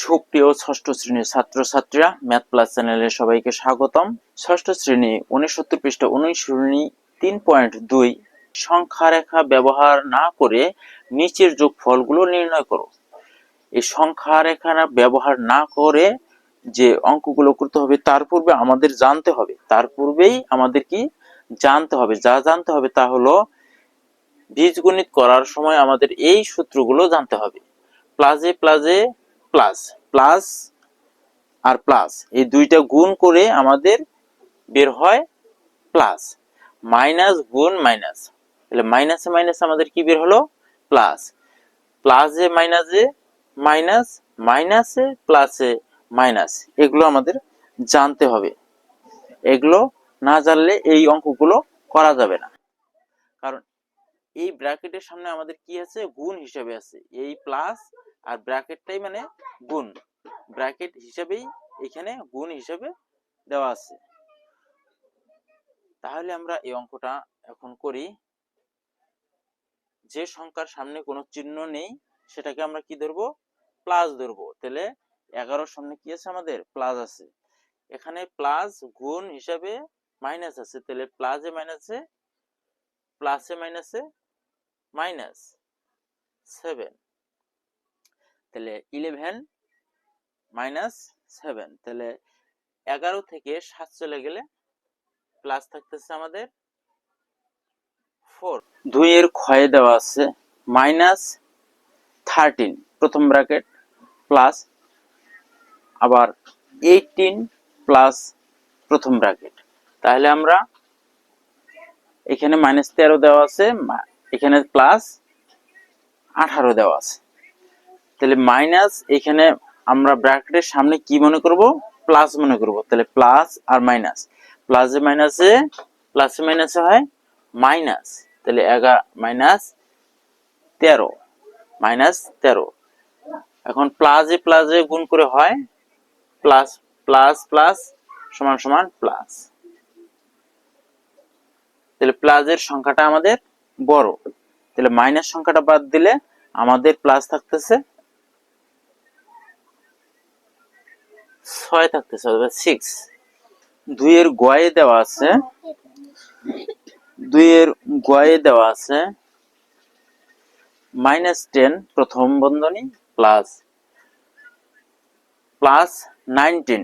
সুপ্রিয় ষষ্ঠ শ্রেণির ছাত্রছাত্রীরা ম্যাথ প্লাস চ্যানেলে সবাইকে স্বাগতম। ষষ্ঠ শ্রেণি উনসত্তর পৃষ্ঠা উনিশ শ্রেণি তিন পয়েন্ট দুই। সংখ্যা রেখা ব্যবহার না করে নিচের যোগফলগুলো নির্ণয় করো। এই সংখ্যা রেখা ব্যবহার না করে যে অঙ্কগুলো করতে হবে, তার পূর্বে আমাদের জানতে হবে। তার পূর্বেই আমাদের কি জানতে হবে? যা জানতে হবে তা হলো বীজগণিত করার সময় আমাদের এই সূত্রগুলো জানতে হবে। প্লাজে প্লাজে প্লাস প্লাস আর প্লাস এই দুইটা গুণ করে আমাদের বের হয় প্লাস মাইনাস গুণ মাইনাস তাহলে মাইনাসে মাইনাস আমাদের কি বের হলো? প্লাস প্লাসে মাইনাসে মাইনাস মাইনাসে প্লাসে মাইনাস এগুলো আমাদের জানতে হবে। এগুলো না জানলে এই অঙ্কগুলো করা যাবে না। কারণ এই ব্র্যাকেটের সামনে আমাদের কি আছে? গুণ হিসেবে আছে। এই প্লাস আর ব্র্যাকেটটাই মানে গুণ। ব্র্যাকেট হিসেবেই এখানে গুণ হিসেবে দেওয়া আছে। তাহলে আমরা এই অঙ্কটা এখন করি। যে সংখ্যার সামনে কোনো চিহ্ন নেই, সেটাকে আমরা কি ধরবো? প্লাস ধরবো। তাহলে এগারোর সামনে কি আছে আমাদের? প্লাস আছে। এখানে প্লাস গুণ হিসাবে মাইনাস আছে। তাহলে প্লাসে মাইনাসে প্লাসে মাইনাসে মাইনাস সেভেন। তাহলে ইলেভেন মাইনাস সেভেন। তাহলে এগারো থেকে সাত চলে গেলে প্লাস থাকতেছে আমাদের ফোর দুইয়ের ক্ষয়ে দেওয়া আছে মাইনাস থার্টিন প্রথম ব্র্যাকেট প্লাস আবার এইটিন প্লাস প্রথম ব্র্যাকেট তাহলে আমরা এখানে মাইনাস তেরো দেওয়া আছে এখানে প্লাস আঠারো দেওয়া আছে। তাহলে মাইনাস এখানে আমরা ব্র্যাকেটের সামনে কি মনে করব? প্লাস মনে করব। তাহলে প্লাস আর মাইনাস প্লাসে মাইনাসে প্লাসে মাইনাসে হয় মাইনাস তাহলে এগারো মাইনাস তেরো মাইনাস তেরো। এখন প্লাসে প্লাসে গুণ করে হয় প্লাস প্লাস প্লাস সমান সমান প্লাস তাহলে প্লাসের সংখ্যাটা আমাদের বড়। তাহলে মাইনাস সংখ্যাটা বাদ দিলে আমাদের প্লাস থাকতেছে ছয় থাকতেছে সিক্স দুইয়ের গয়ে দেওয়া আছে, দুইয়ের গয়ে দেওয়া আছে মাইনাস টেন প্রথম বন্ধনী প্লাস প্লাস নাইনটিন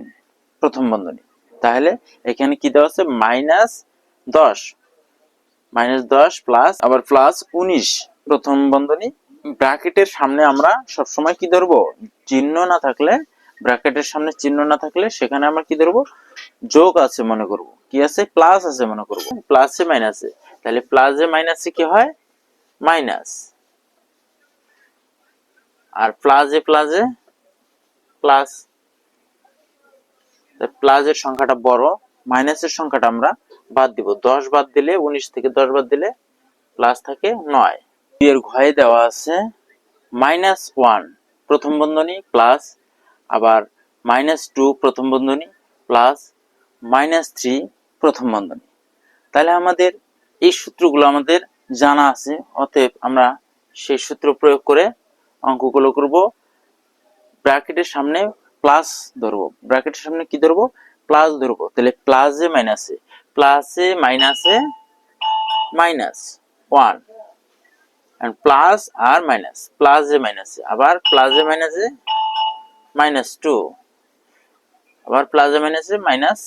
প্রথম বন্ধনী। তাহলে এখানে কি দেওয়া আছে? মাইনাস দশ। মাইনাস দশ প্লাস আবার প্লাস উনিশ। প্রথম বন্ধনী, ব্র্যাকেটের সামনে আমরা সবসময় কি ধরবো? চিহ্ন না থাকলে, ব্র্যাকেটের সামনে চিহ্ন না থাকলে সেখানে আমরা কি ধরবো? যোগ আছে মনে করব। কি আছে? প্লাস আছে মনে করব। প্লাসে মাইনাসে তাহলে প্লাসে মাইনাসে কি হয়? মাইনাস আর প্লাসে প্লাসে প্লাস প্লাসের সংখ্যাটা বড় মাইনাসের সংখ্যাটা আমরা বাদ দিব। দশ বাদ দিলে, উনিশ থেকে দশ বাদ দিলে প্লাস থাকে নয়। এর ঘয়ে দেওয়া আছে মাইনাস ওয়ান প্রথম বন্ধনী প্লাস আবার মাইনাস টু প্রথম বন্ধনী প্লাস মাইনাস থ্রি প্রথম বন্ধনী। তাহলে আমাদের এই সূত্রগুলো আমাদের জানা আছে, অতএব আমরা সেই সূত্র প্রয়োগ করে অঙ্কগুলো করব। ব্র্যাকেটের সামনে প্লাস ধরবো। ব্র্যাকেটের সামনে কি ধরবো? প্লাস ধরবো। তাহলে প্লাস প্লাসে মাইনাসে প্লাসে, মাইনাসে, মাইনাস, ওয়ান। And প্লাস আর মাইনাস প্লাসে মাইনাসে আবার প্লাসে মাইনাসে মাইনাস টু আবার প্লাসে মাইনাসে মাইনাস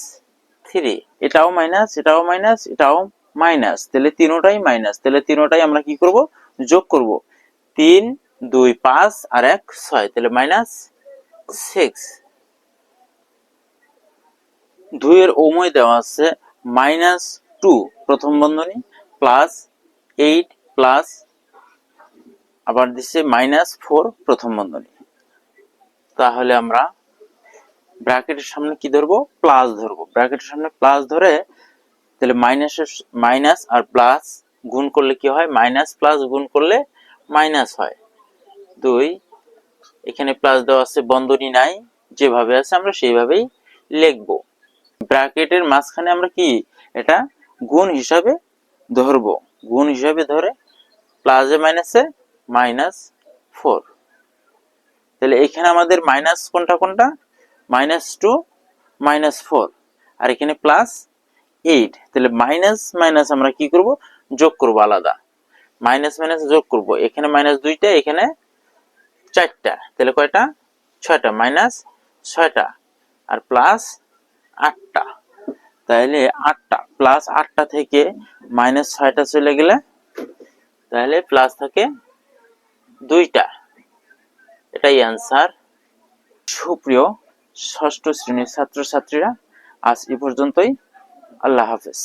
থ্রি এটাও মাইনাস এটাও মাইনাস এটাও মাইনাস তাহলে তিনোটাই মাইনাস তাহলে তিনোটাই আমরা কি করব? যোগ করব। তিন, দুই, পাঁচ আর এক, ছয়। তাহলে মাইনাস সিক্স দুইয়ের ওময় দেওয়া আছে। মাইনাস টু, প্রথম বন্ধনী প্লাস এইট প্লাস আবার দিচ্ছে মাইনাস ফোর প্রথম বন্ধনী। তাহলে আমরা ব্র্যাকেটের সামনে কি ধরবো? প্লাস ধরবো। ব্র্যাকেটের সামনে প্লাস ধরে তাহলে মাইনাসের মাইনাস আর প্লাস গুণ করলে কি হয়? মাইনাস প্লাস গুণ করলে মাইনাস হয়। দুই, এখানে প্লাস দেওয়া আছে, বন্ধনী নাই। যেভাবে আছে আমরা সেইভাবেই লিখব। ব্র্যাকেটের মাঝখানে আমরা কি? এটা গুণ হিসাবে ধরবো। গুণ হিসাবে ধরে প্লাসে মাইনাসে মাইনাস ফোর তাহলে এখানে আমাদের মাইনাস কোনটা কোনটা? মাইনাস টু মাইনাস ফোর আর এখানে প্লাস এইট তাহলে মাইনাস মাইনাস আমরা কি করব? যোগ করব আলাদা। মাইনাস মাইনাস যোগ করব। এখানে মাইনাস দুইটা, এখানে চারটা। তাহলে কয়টা? ছয়টা। মাইনাস ছয়টা। আর প্লাস আটটা। তাহলে আটটা প্লাস আটটা থেকে মাইনাস ছয়টা চলে গেলে তাহলে প্লাস থাকে দুইটা। এটাই অ্যান্সার সুপ্রিয়, ষষ্ঠ শ্রেণির ছাত্রছাত্রীরা, আজ এ পর্যন্তই। আল্লাহ হাফেজ।